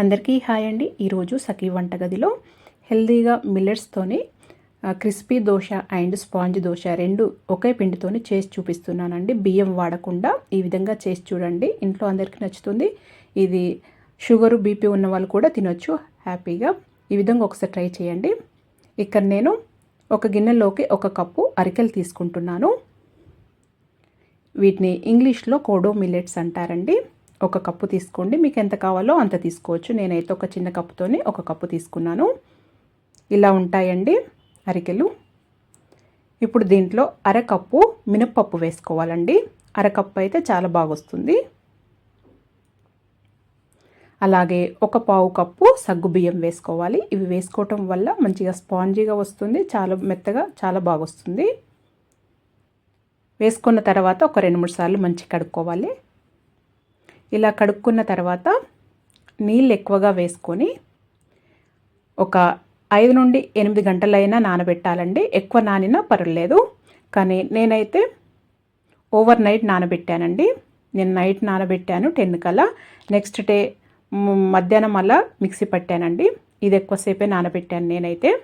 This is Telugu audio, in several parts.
అందరికీ హాయ్ అండి. ఈరోజు సఖీ వంటగదిలో హెల్దీగా మిల్లెట్స్తోని crispy dosa and sponge dosa రెండు ఒకే పిండితోని చేసి చూపిస్తున్నానండి. బియ్యం వాడకుండా ఈ విధంగా చేసి చూడండి. ఇంట్లో అందరికీ నచ్చుతుంది. ఇది షుగరు బీపీ ఉన్న వాళ్ళు కూడా తినొచ్చు. హ్యాపీగా ఈ విధంగా ఒకసారి ట్రై చేయండి. ఇక్కడ నేను ఒక గిన్నెలోకి ఒక కప్పు అరికెలు తీసుకుంటున్నాను. వీటిని ఇంగ్లీష్లో కోడో మిల్లెట్స్ అంటారండి. ఒక కప్పు తీసుకోండి. మీకు ఎంత కావాలో అంత తీసుకోవచ్చు. నేనైతే ఒక చిన్న కప్పుతోనే ఒక కప్పు తీసుకున్నాను. ఇలా ఉంటాయండి అరికెలు. ఇప్పుడు దీంట్లో అరకప్పు మినప్పప్పు వేసుకోవాలండి. అరకప్పు అయితే చాలా బాగా వస్తుంది అలాగే ఒక పావు కప్పు సగ్గు బియ్యం వేసుకోవాలి. ఇవి వేసుకోవటం వల్ల మంచిగా స్పాంజీగా వస్తుంది. చాలా మెత్తగా చాలా బాగా వస్తుంది వేసుకున్న తర్వాత ఒక రెండు మూడు సార్లు మంచి కడుక్కోవాలి. ఇలా కడుక్కున్న తర్వాత నీళ్ళు ఎక్కువగా వేసుకొని ఒక ఐదు నుండి ఎనిమిది గంటలైనా నానబెట్టాలండి. ఎక్కువ నానినా పర్వాలేదు. కానీ నేనైతే ఓవర్ నైట్ నానబెట్టానండి. నేను నైట్ నానబెట్టాను టెన్ కల్లా. నెక్స్ట్ డే మధ్యాహ్నం అలా మిక్సీ పట్టానండి. ఇది ఎక్కువసేపే నానబెట్టాను నేనైతే.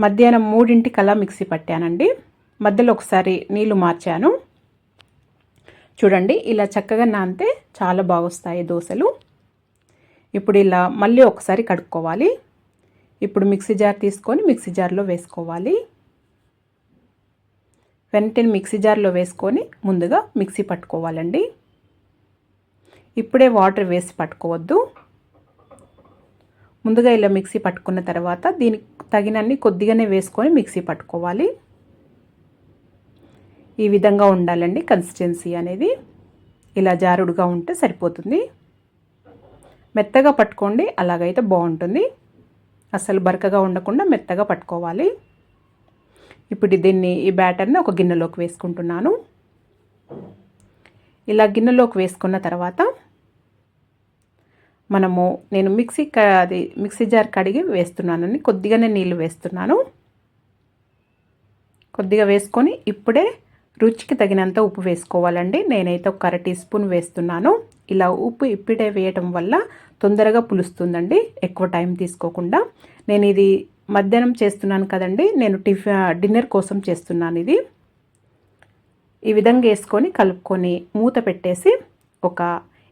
మధ్యాహ్నం మూడింటికల్లా మిక్సీ పట్టానండి. మధ్యలో ఒకసారి నీళ్ళు మార్చాను. చూడండి ఇలా చక్కగా నానితే చాలా బాగొస్తాయి దోశలు. ఇప్పుడు ఇలా మళ్ళీ ఒకసారి కడుక్కోవాలి. ఇప్పుడు మిక్సీ జార్ తీసుకొని మిక్సీ జార్లో వేసుకోవాలి. వెంటనే మిక్సీ జార్లో వేసుకొని ముందుగా మిక్సీ పట్టుకోవాలండి. ఇప్పుడే వాటర్ వేసి పట్టుకోవద్దు. ముందుగా ఇలా మిక్సీ పట్టుకున్న తర్వాత దీనికి తగినన్ని కొద్దిగానే వేసుకొని మిక్సీ పట్టుకోవాలి. ఈ విధంగా ఉండాలండి. కన్సిస్టెన్సీ అనేది ఇలా జారుడుగా ఉంటే సరిపోతుంది. మెత్తగా పట్టుకోండి అలాగైతే బాగుంటుంది. అసలు బరకగా ఉండకుండా మెత్తగా పట్టుకోవాలి. ఇప్పుడు దీన్ని ఈ బ్యాటర్ని ఒక గిన్నెలోకి వేసుకుంటున్నాను. ఇలా గిన్నెలోకి వేసుకున్న తర్వాత మనము నేను మిక్సీ అది మిక్సీ జార్ కడిగి వేస్తున్నానని కొద్దిగానే నీళ్ళు వేస్తున్నాను. కొద్దిగా వేసుకొని ఇప్పుడే రుచికి తగినంత ఉప్పు వేసుకోవాలండి. నేనైతే ఒక అర టీ స్పూన్ వేస్తున్నాను. ఇలా ఉప్పు ఇప్పిడే వేయటం వల్ల తొందరగా పులుస్తుందండి. ఎక్కువ టైం తీసుకోకుండా. నేను ఇది మధ్యాహ్నం చేస్తున్నాను కదండి. నేను టిఫిన్ డిన్నర్ కోసం చేస్తున్నాను ఇది. ఈ విధంగా వేసుకొని కలుపుకొని మూత పెట్టేసి ఒక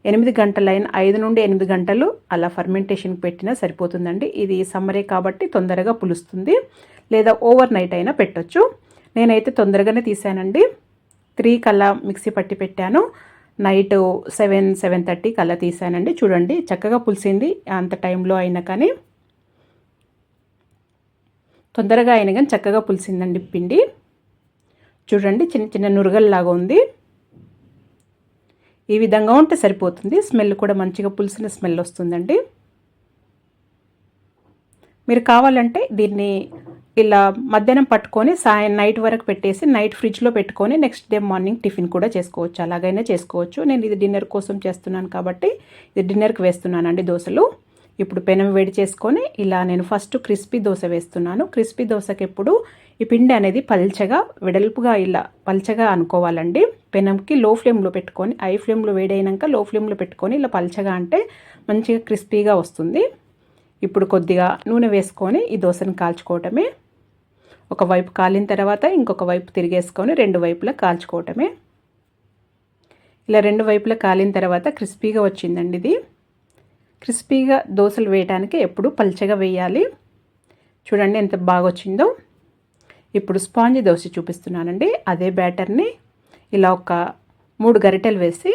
ఎనిమిది గంటలైన ఐదు నుండి ఎనిమిది గంటలు అలా ఫర్మెంటేషన్కి పెట్టినా సరిపోతుందండి. ఇది సమ్మరే కాబట్టి తొందరగా పులుస్తుంది. లేదా ఓవర్ నైట్ అయినా పెట్టొచ్చు. నేనైతే తొందరగానే తీసానండి. త్రీ కల్లా మిక్సీ పట్టి పెట్టాను. నైట్ సెవెన్ సెవెన్ థర్టీ కల్లా తీసానండి. చూడండి చక్కగా పులిసింది. అంత టైంలో అయినా కానీ. తొందరగా అయినా కానీ చక్కగా పులిసిందండి పిండి. చూడండి చిన్న చిన్న నురగల్లాగా ఉంది. ఈ విధంగా ఉంటే సరిపోతుంది. స్మెల్ కూడా మంచిగా పులిసిన స్మెల్ వస్తుందండి. మీరు కావాలంటే దీన్ని ఇలా మధ్యాహ్నం పట్టుకొని సాయం నైట్ వరకు పెట్టేసి నైట్ ఫ్రిడ్జ్లో పెట్టుకొని నెక్స్ట్ డే మార్నింగ్ టిఫిన్ కూడా చేసుకోవచ్చు. అలాగైనా చేసుకోవచ్చు. నేను ఇది డిన్నర్ కోసం చేస్తున్నాను కాబట్టి ఇది డిన్నర్కి వేస్తున్నానండి దోశలు. ఇప్పుడు పెనం వేడి చేసుకొని ఇలా నేను ఫస్ట్ క్రిస్పీ దోశ వేస్తున్నాను. క్రిస్పీ దోశకి ఎప్పుడు ఈ పిండి అనేది పల్చగా వెడల్పుగా ఇలా పల్చగా అనుకోవాలండి. పెనంకి లో ఫ్లేమ్లో పెట్టుకొని హై ఫ్లేమ్లో వేడైనాక లో ఫ్లేమ్లో పెట్టుకొని ఇలా పల్చగా అంటే మంచిగా క్రిస్పీగా వస్తుంది. ఇప్పుడు కొద్దిగా నూనె వేసుకొని ఈ దోశను కాల్చుకోవటమే. ఒకవైపు కాలిన తర్వాత ఇంకొక వైపు తిరిగేసుకొని రెండు వైపులా కాల్చుకోవటమే. ఇలా రెండు వైపులా కాలిన తర్వాత క్రిస్పీగా వచ్చిందండి ఇది. క్రిస్పీగా దోశలు వేయడానికి ఎప్పుడు పల్చగా వేయాలి. చూడండి ఎంత బాగా వచ్చిందో. ఇప్పుడు స్పాంజ్ దోశ చూపిస్తున్నానండి. అదే బ్యాటర్ని ఇలా ఒక మూడు గరిటెలు వేసి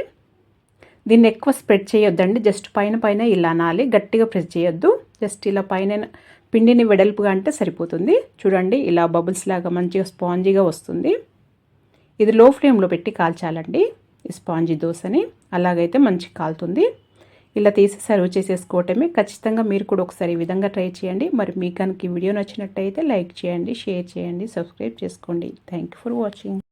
దీన్ని ఎక్కువ స్ప్రెడ్ చేయొద్దండి. జస్ట్ పైన పైన ఇలా నాలి గట్టిగా ప్రెస్ చేయొద్దు. జస్ట్ ఇలా పైన పిండిని వెడల్పుగా అంటే సరిపోతుంది. చూడండి ఇలా బబుల్స్ లాగా మంచిగా స్పాంజీగా వస్తుంది. ఇది లో ఫ్లేమ్లో పెట్టి కాల్చాలండి ఈ స్పాంజీ దోశని. అలాగైతే మంచిగా కాలుతుంది. ఇలా తీసి సర్వ్ చేసేసుకోవటమే. ఖచ్చితంగా మీరు కూడా ఒకసారి ఈ విధంగా ట్రై చేయండి. మరి మీకు కనుక ఈ వీడియో నచ్చినట్టయితే లైక్ చేయండి షేర్ చేయండి సబ్స్క్రైబ్ చేసుకోండి. Thank for watching